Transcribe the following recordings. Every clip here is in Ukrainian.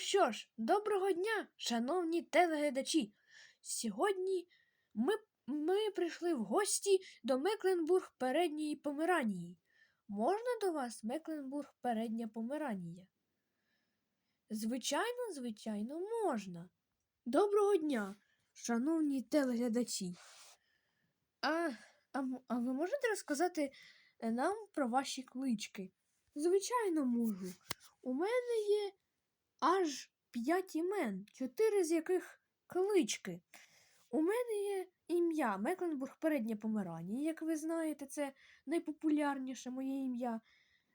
що ж, доброго дня, шановні телеглядачі. Сьогодні ми, ми прийшли в гості до Мекленбург Передньої Померанії. Можна до вас, Мекленбург Передня Померанія? Звичайно, звичайно, можна. Доброго дня, шановні телеглядачі. А, а, а ви можете розказати е, нам про ваші клички? Звичайно, можу. У мене є аж п'ять імен, чотири з яких клички. У мене є ім'я Мекленбург Передня Померанія, як ви знаєте, це найпопулярніше моє ім'я.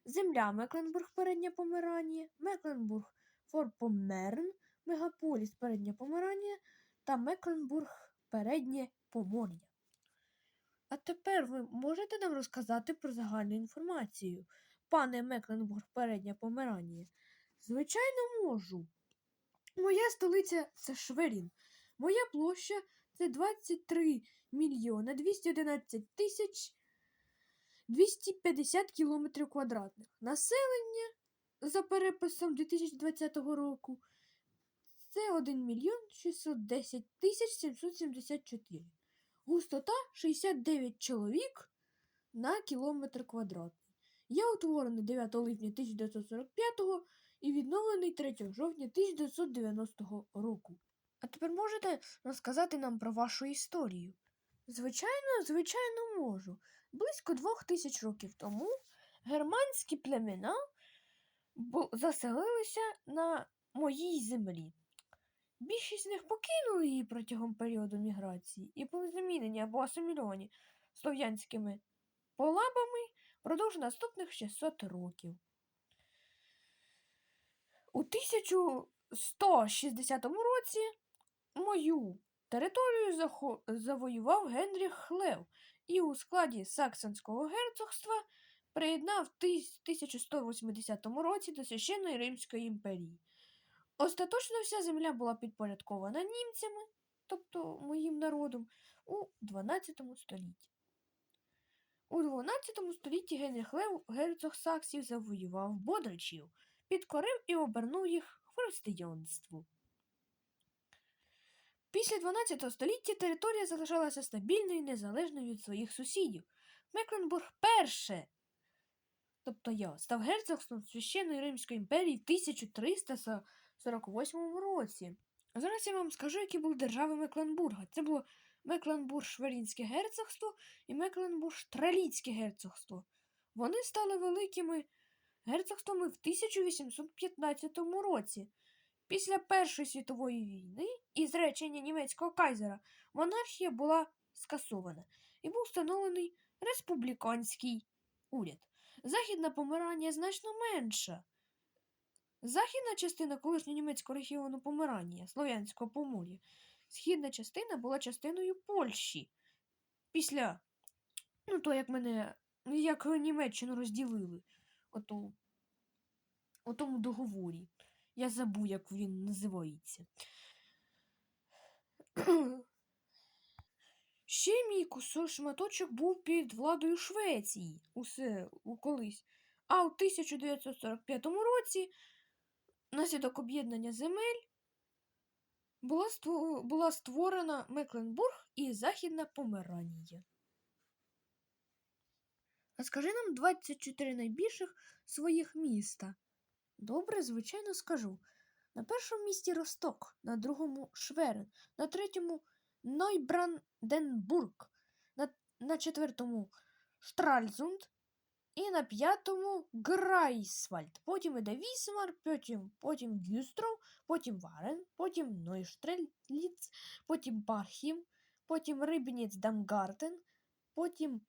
Земля Мекленбург Передня Померанія, Мекленбург Форпомерн, Мегаполіс Передня Померанія та Мекленбург Переднє Помор'я. А тепер ви можете нам розказати про загальну інформацію, пане Мекленбург Передня Померанія? Звичайно, можу. Моя столиця це Шверін. Моя площа це 23 мільйона 211 тисяч 250 кілометрів квадратних. Населення за переписом 2020 року це 1 мільйон 610 тисяч 774. Густота 69 чоловік на кілометр квадратний. Я утворений 9 липня 1945 і відновлений 3 жовтня 1990 року. А тепер можете розказати нам про вашу історію? Звичайно, звичайно, можу. Близько двох тисяч років тому германські племена заселилися на моїй землі. Більшість з них покинули її протягом періоду міграції і були замінені або асимільовані слов'янськими полабами впродовж наступних 600 років. У 1160 році мою територію завоював Генріх Хлев і у складі Саксонського герцогства приєднав тис- 1180 році до Священної Римської імперії. Остаточно вся земля була підпорядкована німцями, тобто моїм народом, у 12 столітті. У 12 столітті Генріх Лев, герцог Саксів, завоював Бодричів, підкорив і обернув їх християнству. Після 12 століття територія залишалася стабільною і незалежною від своїх сусідів. Мекленбург перше, тобто я, став герцогством Священної Римської імперії в 1348 році. Зараз я вам скажу, які були держави Мекленбурга. Це було Мекленбург-Шверінське герцогство і Мекленбург-Траліцьке герцогство. Вони стали великими герцогствами в 1815 році. Після Першої світової війни і зречення німецького кайзера монархія була скасована і був встановлений республіканський уряд. Західна Померання значно менша. Західна частина колишнього німецького регіону Померанія, Слов'янського Помор'я, східна частина була частиною Польщі. Після ну, то, як мене як Німеччину розділили ото, у тому договорі. Я забув, як він називається. Ще мій кусок шматочок був під владою Швеції усе у колись. А у 1945 році, наслідок об'єднання земель, була створена Мекленбург і Західна Померанія. А скажи нам 24 найбільших своїх міста. Добре, звичайно, скажу. На першому місці Росток, на другому Шверен, на третьому Нойбранденбург, на, на четвертому Штральзунд і на п'ятому Грайсвальд. Потім іде Вісмар, потім, потім Гюстров, потім Варен, потім Нойштреліц, потім Пархім, потім Рибніц Дамгартен, потім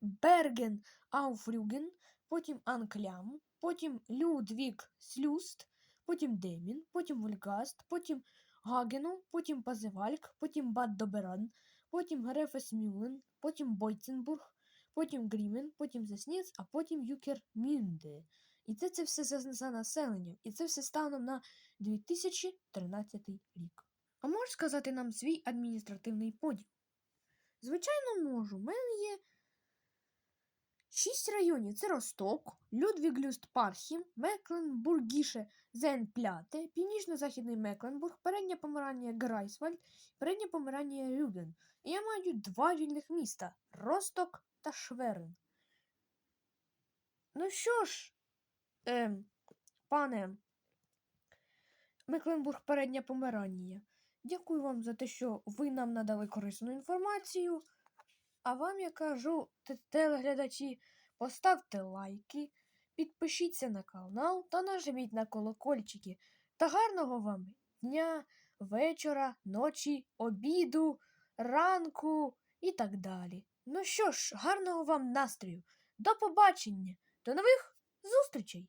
Берген Ауфрюген, потім Анклям, потім Людвік Слюст, потім Демін, потім Вольгаст, потім Гагену, потім Пазевальк, потім Бад Доберан, потім Грефесмюлен, потім Бойценбург, потім Грімен, потім Засніц, а потім Юкермюнде. І це, це все за, за населенням, і це все станом на 2013 рік. А можеш сказати нам свій адміністративний поділ? Звичайно, можу. У мене є Шість районів це Росток, Людвіглюст-Пархім, Мекленбургіше Зенпляте, Північно-Західний Мекленбург, Передня Померанія Грайсвальд, Передня Померанія Рюген. І я маю два вільних міста Росток та Шверн. Ну що ж, ем, пане Мекленбург Передня Померанія, дякую вам за те, що ви нам надали корисну інформацію. А вам я кажу, телеглядачі, поставте лайки, підпишіться на канал та нажміть на колокольчики. Та гарного вам дня, вечора, ночі, обіду, ранку і так далі. Ну що ж, гарного вам настрою. До побачення, до нових зустрічей!